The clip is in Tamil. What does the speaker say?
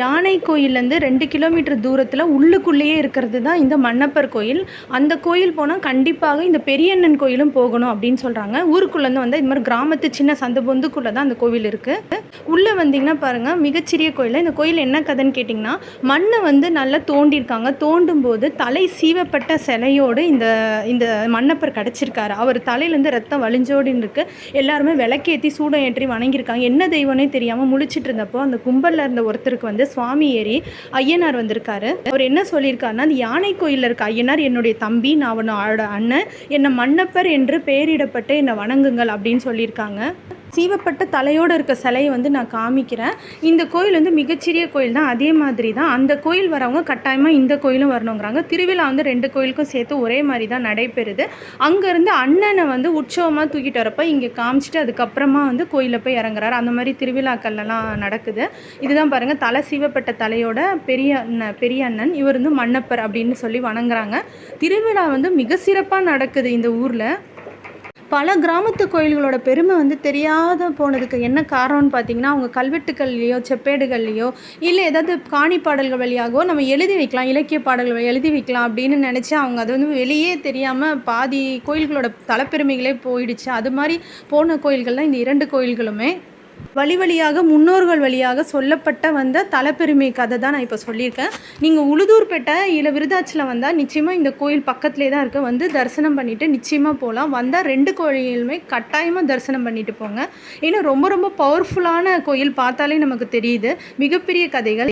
யானை கோயிலேருந்து ரெண்டு கிலோமீட்டர் தூரத்தில் உள்ளுக்குள்ளேயே இருக்கிறது தான் இந்த மன்னப்பர் கோயில். அந்த கோயில் போனால் கண்டிப்பாக இந்த பெரியண்ணன் கோயிலும் போகணும் அப்படின்னு சொல்கிறாங்க ஊருக்குள்ளேருந்து வந்து இது மாதிரி கிராமத்து சின்ன சந்த பொந்துக்குள்ளே தான் அந்த கோவில் இருக்குது உள்ளே வந்தீங்கன்னா பாருங்கள் மிகச்சிறிய கோயில்? இந்த கோயில் என்ன கதைன்னு கேட்டிங்கன்னா மண்ணை வந்து நல்லா தோண்டியிருக்காங்க. தோண்டும் போது தலை சீவப்பட்ட சிலையோடு இந்த இந்த மன்னப்பர் கிடச்சிருக்காரு. அவர் தலையிலேருந்து ரத்தம் வழிஞ்சோடின்னு இருக்கு. எல்லாருமே விளக்கேற்றி சூடம் ஏற்றி வணங்கியிருக்காங்க. என்ன தெய்வம்னே தெரியாமல் முழிச்சிட்டு இருந்தப்போ அந்த கும்பலில் இருந்த ஒருத்தருக்கு வந்து சுவாமி ஏறி ஐயனார் வந்திருக்காரு. அவர் என்ன சொல்லியிருக்காருன்னா அந்த யானை கோயிலில் இருக்க ஐயனார் என்னுடைய தம்பி நான் அவனோட அண்ணன் என்னை மன்னப்பர் என்று பெயரிடப்பட்டு என்னை வணங்குங்கள் அப்படின்னு சொல்லியிருக்காங்க. சீவப்பட்ட தலையோடு இருக்க சிலையை வந்து நான் காமிக்கிறேன். இந்த கோயில் வந்து மிகச்சிறிய கோயில் தான். அதே மாதிரி தான். அந்த கோயில் வரவங்க கட்டாயமாக இந்த கோயிலும் வரணுங்கிறாங்க. திருவிழா வந்து ரெண்டு கோயிலுக்கும் சேர்த்து ஒரே மாதிரி தான் நடைபெறுது. அங்கேருந்து அண்ணனை வந்து உற்சவமாக தூக்கிட்டு வரப்போ இங்கே காமிச்சிட்டு அதுக்கப்புறமா வந்து கோயிலில் போய் இறங்குறாரு. அந்த மாதிரி திருவிழாக்கள்லாம் நடக்குது. இதுதான் பாருங்கள் தலை சீவப்பட்ட தலையோட பெரிய அண்ணன் பெரிய அண்ணன். இவர் வந்து மன்னப்பர் அப்படின்னு சொல்லி வணங்குறாங்க. திருவிழா வந்து மிக சிறப்பாக நடக்குது இந்த ஊரில். பல கிராமத்து கோயில்களோட பெருமை வந்து தெரியாத போனதுக்கு என்ன காரணம்னு பார்த்தீங்கன்னா அவங்க கல்வெட்டுகள்லையோ செப்பேடுகள்லையோ இல்லை ஏதாவது காணி பாடல்கள் வழியாகவோ நம்ம எழுதி வைக்கலாம் இலக்கிய பாடல்கள் எழுதி வைக்கலாம் அப்படின்னு நினச்சி அவங்க அது வந்து வெளியே தெரியாமல் பாதி கோயில்களோட தலப்பெருமைகளே போயிடுச்சு. அது மாதிரி போன கோயில்கள்லாம் இந்த இரண்டு கோயில்களுமே வழி வழியாக முன்னோர்கள் வழியாக சொல்லப்பட்ட வந்த தலைப்பெருமை கதை தான் நான் இப்போ சொல்லியிருக்கேன். நீங்கள் உளுதூர்பேட்டை இல்லை விருதாச்சலம் வந்தால் நிச்சயமாக இந்த கோயில் பக்கத்துலேயே தான் இருக்குது வந்து தரிசனம் பண்ணிவிட்டு நிச்சயமாக போகலாம் வந்தால் ரெண்டு கோயிலுமே கட்டாயமாக தரிசனம் பண்ணிட்டு போங்க. ஏன்னா ரொம்ப ரொம்ப பவர்ஃபுல்லான கோயில் பார்த்தாலே நமக்கு தெரியுது. மிகப்பெரிய கதைகள்.